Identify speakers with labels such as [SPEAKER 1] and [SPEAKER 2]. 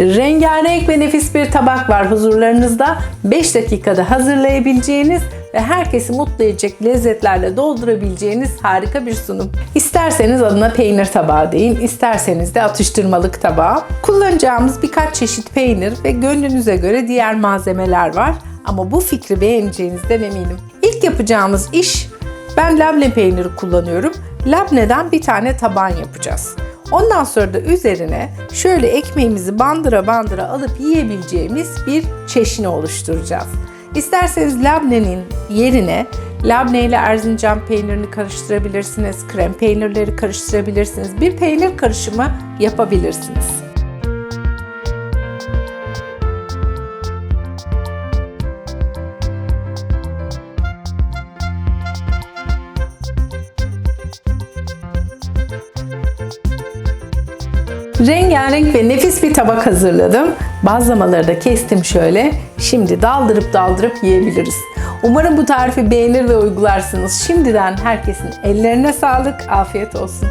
[SPEAKER 1] Rengarenk ve nefis bir tabak var huzurlarınızda. 5 dakikada hazırlayabileceğiniz ve herkesi mutlu edecek lezzetlerle doldurabileceğiniz harika bir sunum. İsterseniz adına peynir tabağı deyin, isterseniz de atıştırmalık tabağı. Kullanacağımız birkaç çeşit peynir ve gönlünüze göre diğer malzemeler var. Ama bu fikri beğeneceğinizden eminim. İlk yapacağımız iş ben labne peyniri kullanıyorum. Labneden bir tane taban yapacağız. Ondan sonra da üzerine şöyle ekmeğimizi bandıra bandıra alıp yiyebileceğimiz bir çeşni oluşturacağız. İsterseniz labnenin yerine labne ile Erzincan peynirini karıştırabilirsiniz, krem peynirleri karıştırabilirsiniz. Bir peynir karışımı yapabilirsiniz. Rengarenk ve nefis bir tabak hazırladım. Bazlamaları da kestim şöyle. Şimdi daldırıp daldırıp yiyebiliriz. Umarım bu tarifi beğenir ve uygularsınız. Şimdiden herkesin ellerine sağlık, afiyet olsun.